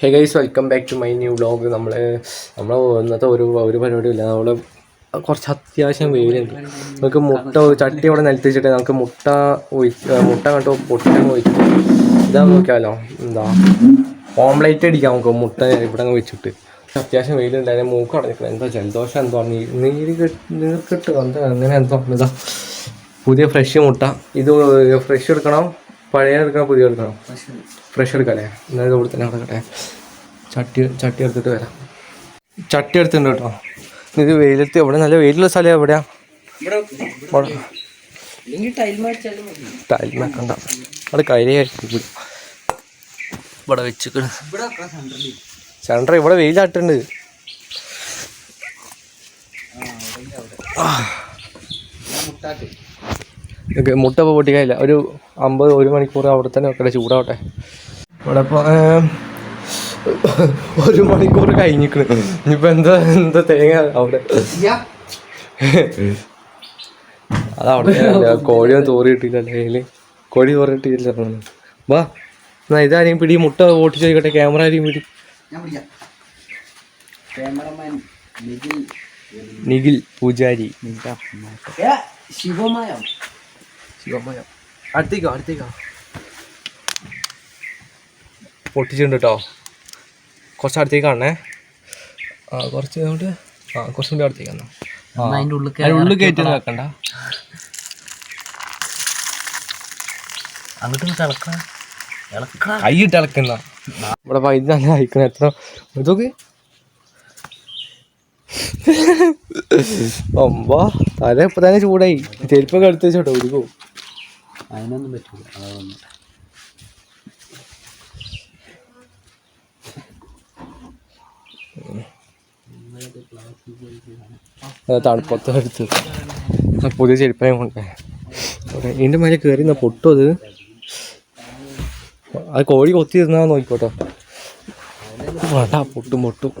Hey guys welcome back to my new vlog നമ്മൾ നമ്മൾ ഇന്നത്തെ ഒരു ഒരു പരിപാടിയില്ല. നമ്മൾ കുറച്ച് അത്യാവശ്യം വെയിലുണ്ട്. നമുക്ക് മുട്ട ചട്ടി അവിടെ നിലത്തിച്ചിട്ട് നമുക്ക് മുട്ട ഒഴിച്ച് മുട്ട കണ്ടോ പൊട്ടി ഒഴിച്ചിട്ട് ഇതാ നോക്കിയാലോ? എന്താ? ഓംലേറ്റ് അടിക്കാം നമുക്ക് മുട്ട ഇവിടെ അങ്ങ് വെച്ചിട്ട്. അത്യാവശ്യം വെയിലുണ്ടായിരുന്നു മൂക്ക് അടഞ്ഞിക്കണം എന്താ ജലദോഷം? എന്തോ നീര് നീർ കിട്ടുക എന്താ അങ്ങനെ എന്തോ ഇതാ. പുതിയ ഫ്രഷ് മുട്ട. ഇത് ഫ്രഷ് എടുക്കണം? പഴയ എടുക്കണം? പുതിയ എടുക്കണം? ഫ്രഷ് എടുക്കല്ലേ? എന്തായാലും ഇവിടെ തന്നെ കിടക്കട്ടെ. ചട്ടി ചട്ടി എടുത്തിട്ട് വരാം. ചട്ടി എടുത്തിട്ടുണ്ട് കേട്ടോ. ഇത് വെയിലത്ത് എവിടെ നല്ല വെയിലുള്ള സ്ഥലം എവിടെയാ? ടൈൽ വെക്കണ്ട അവിടെ കരിയായിരിക്കും ഇവിടെ വെച്ചിട്ട് സെന്റർ ഇവിടെ വെയിലാട്ടുണ്ട് ഓക്കെ മുട്ട ഇപ്പോൾ പൊട്ടിക്കാനില്ല. ഒരു അമ്പത് ഒരു മണിക്കൂർ അവിടെ തന്നെ വെക്കട്ടെ ചൂടാവട്ടെ. ഇവിടെ ഇപ്പോൾ ഒരു മണിക്കൂർ കഴിഞ്ഞിക്കണ്. ഇനിയിപ്പോൾ എന്താ എന്താ തേങ്ങ അവിടെ? അതവിടെ കോഴിയൊന്നും തോറി കിട്ടിയില്ലല്ലേ അതിൽ കോഴി തോറി കിട്ടിയില്ല വാ എന്നാ ഇതാരെയും പിടി മുട്ട ഓട്ടിച്ച് നോക്കട്ടെ ക്യാമറ ആരെയും പിടി. ഞാൻ വിളിക്കാം ക്യാമറമാൻ നിഖിൽ. പൂജാരി. ശിവമയം? ശിവമയം അടുത്തേക്കോ അടുത്തേക്കോ. പൊട്ടിച്ചിട്ടുണ്ട് കേട്ടോ കുറച്ച് അടുത്തേക്ക് കാണണേ. ആ കുറച്ച് അങ്ങോട്ട് ആ കുറച്ചും കൂടി അടുത്തേക്ക് വന്നോ ഉള്ളിൽ ഉള്ളിൽ കയറ്റി വെക്കണ്ട. അങ്ങോട്ട് തിളക്കണ കൈയിട്ട് ഇളക്കുന്ന. ഇവിടെ വൈദ്യുതി നല്ല അയക്കണ എത്ര? ഇതൊക്കെ അമ്പാ തല ഇപ്പൊ തന്നെ ചൂടായി. ചെരുപ്പൊക്കെ എടുത്ത് വെച്ചോട്ടോ ഒരുക്കോ അതിനൊന്നും പറ്റില്ല അതൊന്നും തണുപ്പത്ത് എടുത്ത് ആ പുതിയ ചെരുപ്പായും കൊണ്ടേ. ഇതിന്റെ മേലെ കയറി എന്നാ പൊട്ടും അത്. അത് കോഴി കൊത്തി തിന്നാ നോക്കിക്കോട്ടോ. വടാ പൊട്ടും പൊട്ടും.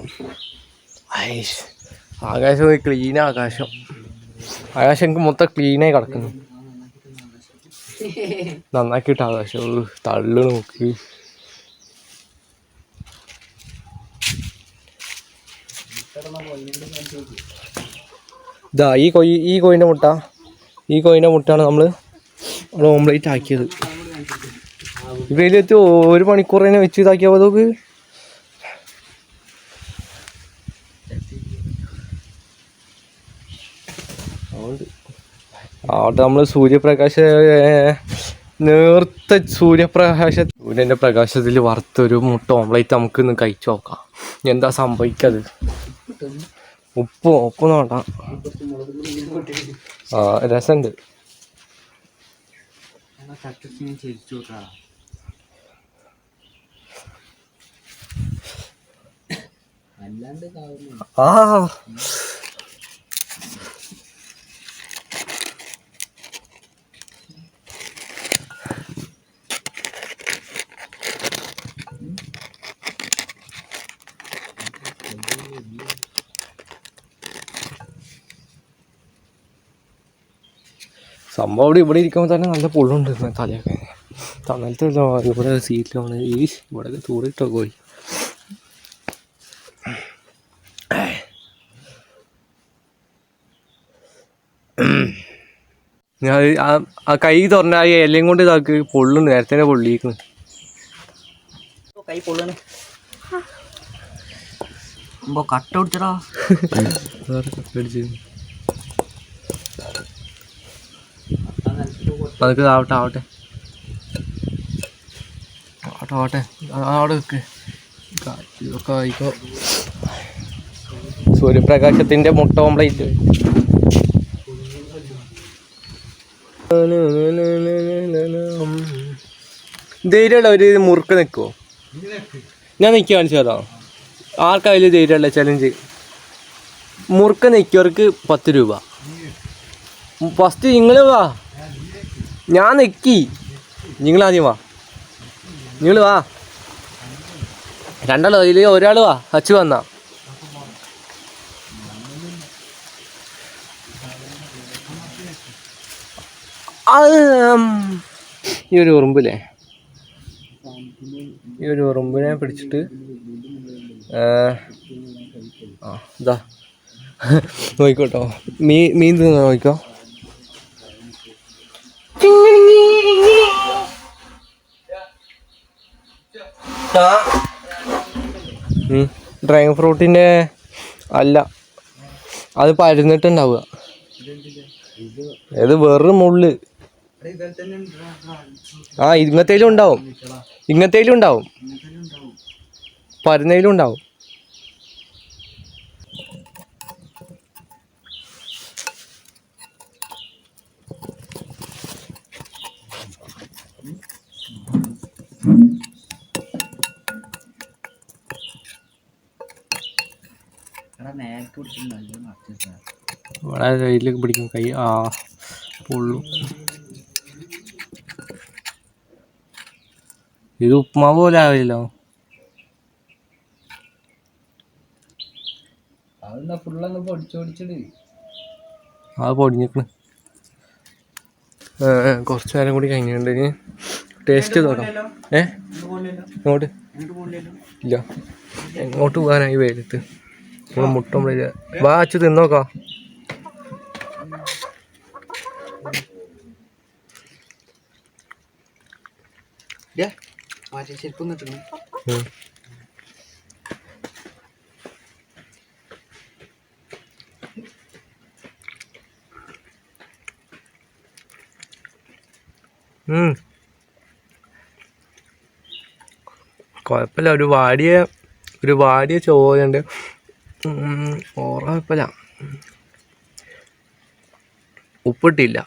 ആകാശം ക്ലീൻ ആകാശം. ആകാശം എനിക്ക് മൊത്തം ക്ലീനായി കിടക്കുന്നു. നന്നാക്കിയിട്ട് ഇട്ടാ പക്ഷെ തള്ളു നോക്ക്. ഇതാ ഈ കൊയ് ഈ കോഴിന്റെ മുട്ട. ഈ കോഴിന്റെ മുട്ടയാണ് നമ്മൾ നമ്മൾ ഓംലേറ്റ് ആക്കിയത്. വെയിലെത്തി ഒരു മണിക്കൂർ തന്നെ വെച്ച് ഇതാക്കിയാൽ നോക്ക് അതുകൊണ്ട് അവിടെ നമ്മൾ സൂര്യപ്രകാശ നേർത്ത സൂര്യപ്രകാശ. സൂര്യന്റെ പ്രകാശത്തിൽ വറുത്തൊരു മുട്ട ഓംലേറ്റ് നമുക്ക് ഇന്ന് കഴിച്ചു നോക്കാം. എന്താ സംഭവിക്കത്? ഉപ്പ് ഉപ്പ് നോട്ടാ ആ രസമുണ്ട് ആ സംഭവം അവിടെ ഇവിടെ ഇരിക്കുമ്പോൾ തന്നെ നല്ല പൊള്ളുണ്ട് തലയൊക്കെ. തണലത്തെ ഇവിടെ സീറ്റിലാണ് ഈ ഇവിടെ തൂറിട്ടോ പോയി. ഞാൻ ആ- കൈ തുറന്ന ആ എല്ലാം കൊണ്ട് ഇതാക്കി പൊള്ളുണ്ട് നേരത്തെ തന്നെ പൊള്ളിയിരിക്കുന്നു കൈ പൊള്ളണേ. കട്ട പിടിച്ചടാ. അതൊക്കെ ആവട്ടെ ആവട്ടെ. ആവട്ടെ ആവട്ടെ. അവിടെ ഇതൊക്കെ ആയിക്കോ. സൂര്യപ്രകാശത്തിന്റെ മുട്ട കോംപ്ലീറ്റ് ധൈര്യമുള്ള ഒരു മുറുക്ക് നിൽക്കുമോ ഞാൻ നിൽക്കുക കാണിച്ചു തരാം. ആർക്കായാലും ധൈര്യമുള്ള ചലഞ്ച് മുറുക്ക് നിൽക്കിയവർക്ക് പത്ത് രൂപ. ഫസ്റ്റ് നിങ്ങൾ വാ. ഞാൻ നിൽക്കി നിങ്ങൾ ആദ്യം വാ. നിങ്ങൾ വാ. രണ്ടാളോ അതിൽ ഒരാൾ വാ. അച്ചു വന്നാ. ഈ ഒരു ഉറുമ്പില്ലേ? ഈ ഒരു ഉറുമ്പിനെ പിടിച്ചിട്ട് ആ ഇതാ നോക്കിക്കോട്ടോ. മീ മീൻ തിന്ന്? നോക്കിക്കോ. ഡ്രാഗൺ ഫ്രൂട്ടിന്റെ അല്ല. അത് പരുന്നിട്ടുണ്ടാവുക. ഇത് വെറും മുള്ള്. ആ ഇങ്ങത്തേലും ഉണ്ടാവും. ഇങ്ങത്തേലും ഉണ്ടാവും. പരുന്നയിലും ഉണ്ടാവും. വളരെ കയ്യിലേക്ക് പിടിക്കും കൈ ആ പൊള്ളു. ഇത് ഉപ്മാവ് പോലെ ആവില്ലല്ലോ. പൊടിച്ചിട്ട് അത് പൊടിഞ്ഞിക്കണ്. കുറച്ച് നേരം കൂടി കഴിഞ്ഞിട്ടുണ്ടെങ്കിൽ ടേസ്റ്റ് നോക്കാം. ഏ? ഇങ്ങോട്ട് ഇല്ല. എങ്ങോട്ട് പോകാനായി വെയിലത്ത്? നമ്മൾ മുട്ടം വാ അച്ചു തിന്നോക്കാം. കുഴപ്പമില്ല ഒരു വാടിയ ഒരു വാടിയ ചോറുണ്ട്. ഓറ കുഴപ്പമില്ല ഉപ്പിട്ടില്ല.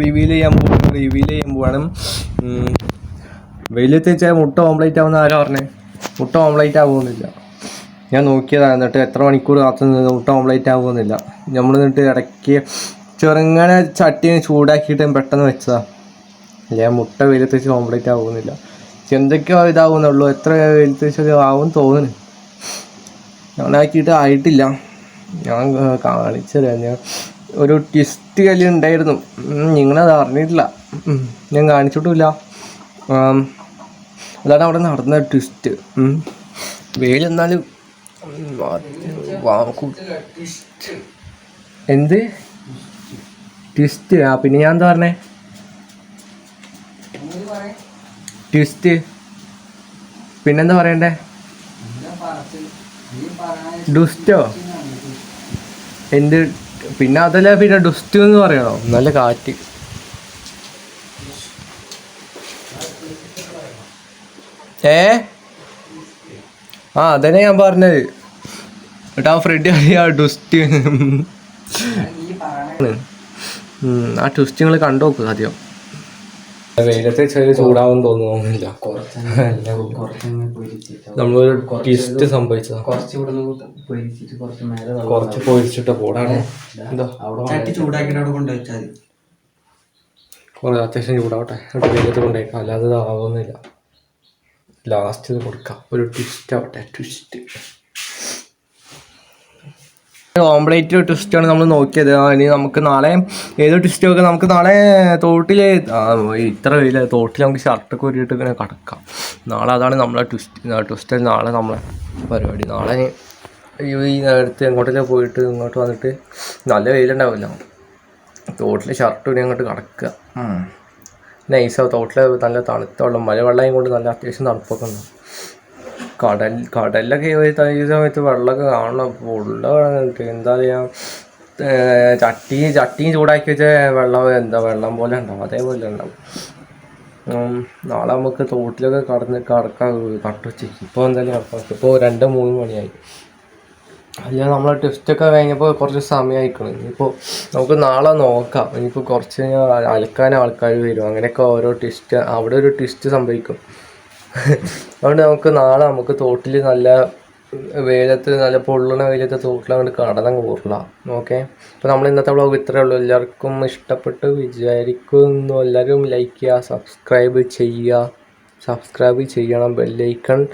റിവീൽ ചെയ്യാൻ പോകും റിവീൽ ചെയ്യാൻ പോവാണ്. വെയിലത്ത് മുട്ട ഓംപ്ലേറ്റ് ആവുന്ന ആരാ പറഞ്ഞേ? മുട്ട ഓംലേറ്റ് ആവുമെന്നില്ല ഞാൻ നോക്കിയതാണ് എന്നിട്ട് എത്ര മണിക്കൂർ കാത്തു നിന്ന് മുട്ട ഓംലേറ്റ് ആവുമെന്നില്ല നമ്മൾ എന്നിട്ട് ഇടയ്ക്ക് ചെറുങ്ങനെ ചട്ടി ചൂടാക്കിയിട്ട് പെട്ടെന്ന് വെച്ചതാ. ഞാൻ മുട്ട വെയിലത്ത് വെച്ച് ഓംലേറ്റ് ആവുമെന്നില്ല എന്തൊക്കെയോ ഇതാവുന്നുള്ളൂ. എത്ര വെയിലത്ത് വെച്ചത് ആവും തോന്നുന്നു. ഞാനാക്കിയിട്ട് ആയിട്ടില്ല. ഞാൻ ഏർ കാണിച്ചത് ഞാൻ ഒരു ട്വിസ്റ്റ് കല്ലുണ്ടായിരുന്നു. നിങ്ങളത് അറിഞ്ഞിട്ടില്ല. ഞാൻ കാണിച്ചിട്ടുമില്ല. അതാണ് അവിടെ നടന്ന ട്വിസ്റ്റ് വെയിൽ എന്നാലും ഉം, വാ- വാ- എന്ത്? ട്വിസ്റ്റ് ആ പിന്നെ ഞാൻ എന്താ പറഞ്ഞേ? ട്വിസ്റ്റ് പിന്നെന്താ പറയണ്ടേ? ഡുസ്റ്റോ എന്ത്? പിന്നെ അതല്ല പിന്നെ ഡുസ്റ്റ് എന്ന് പറയണോ? നല്ല കാറ്റ്. ഏ? ആ അതന്നെ ഞാൻ പറഞ്ഞത്. എന്നിട്ട് ആ ഫ്രെഡ് അറിയാ ട്വിസ്റ്റ് ആ ട്വിസ്റ്റ് നിങ്ങൾ കണ്ടു നോക്കുക ആദ്യം. വെയിലത്തെ ചെറിയ ചൂടാവും തോന്നുന്നില്ല. നമ്മളൊരു ട്വിസ്റ്റ് സംഭവിച്ചതാ. കുറച്ച് പൊരിച്ചിട്ട് പോടാണ്. കുറേ അത്യാവശ്യം ചൂടാവട്ടെ. വെയിലത്ത് കൊണ്ടേക്കാം അല്ലാതെ ആവുന്നില്ല ലാസ്റ്റ് കൊടുക്കാം. ഒരു ട്വിസ്റ്റ് ആവട്ടെ ട്വിസ്റ്റ് ഓംപ്ലേറ്റ് ട്വിസ്റ്റാണ് നമ്മൾ നോക്കിയത്. ഇനി നമുക്ക് നാളെ ഏത് ട്വിസ്റ്റ് ഒക്കെ നമുക്ക് നാളെ തോട്ടിൽ ഇത്ര വെയില തോട്ടിൽ നമുക്ക് ഷർട്ടൊക്കെ ഊരിയിട്ട് ഇങ്ങനെ കിടക്കാം. നാളെ അതാണ് നമ്മളെ ട്വിസ്റ്റ് ട്വിസ്റ്റ് നാളെ നമ്മളെ പരിപാടി. നാളെ ഈ നേരത്തെ എങ്ങോട്ടെല്ലാം പോയിട്ട് ഇങ്ങോട്ട് വന്നിട്ട് നല്ല വെയിലുണ്ടാവില്ല തോട്ടിൽ ഷർട്ട് ഇനി അങ്ങോട്ട് കിടക്കുക. നൈസാവും തോട്ടിൽ നല്ല തണുത്ത വെള്ളം മഴ വെള്ളം കൊണ്ട് നല്ല അത്യാവശ്യം തണുപ്പൊക്കെ ഉണ്ടാവും കടൽ കടലിലൊക്കെ ഈ സമയത്ത് വെള്ളമൊക്കെ കാണണം. ഫുള്ള് എന്താ പറയുക ചട്ടി ചട്ടിയും ചൂടാക്കി വെച്ച വെള്ളം എന്താ വെള്ളം പോലെ ഉണ്ടാവും. അതേപോലെ ഉണ്ടാവും. നാളെ നമുക്ക് തോട്ടിലൊക്കെ കടന്ന് കടക്കാൻ കട്ടുവച്ചേക്ക് ഇപ്പോൾ എന്തായാലും കടക്കാം ഇപ്പോൾ രണ്ട് മൂന്ന് മണിയായി. അല്ല നമ്മളെ ടെസ്റ്റൊക്കെ കഴിഞ്ഞപ്പോൾ കുറച്ച് സമയമായിക്കണം ഇനിയിപ്പോൾ നമുക്ക് നാളെ നോക്കാം. ഇനിയിപ്പോൾ കുറച്ച് കഴിഞ്ഞാൽ അലക്കാൻ ആൾക്കാർ വരും. അങ്ങനെയൊക്കെ ഓരോ ട്വിസ്റ്റ് അവിടെ ഒരു ട്വിസ്റ്റ് സംഭവിക്കും. അതുകൊണ്ട് നമുക്ക് നാളെ നമുക്ക് തോട്ടിൽ നല്ല വെയിലത്ത് നല്ല പൊള്ളണ വെയിലത്ത് തോട്ടിൽ അങ്ങോട്ട് കടന്നങ്ങ് കൂറലാം ഓക്കെ? അപ്പോൾ നമ്മൾ ഇന്നത്തെ വ്ളോഗ് ഇത്രയേ ഉള്ളൂ. എല്ലാവർക്കും ഇഷ്ടപ്പെട്ട്. വിചാരിക്കുന്നു. എല്ലാവരും ലൈക്ക് ചെയ്യുക സബ്സ്ക്രൈബ് ചെയ്യുക. സബ്സ്ക്രൈബ് ചെയ്യണം. ബെല്ലൈക്കൺ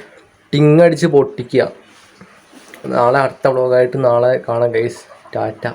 ടിങ്ങടിച്ച് പൊട്ടിക്കുക. നാളെ അടുത്ത വ്ളോഗായിട്ട് നാളെ കാണാം ഗൈസ് ടാറ്റ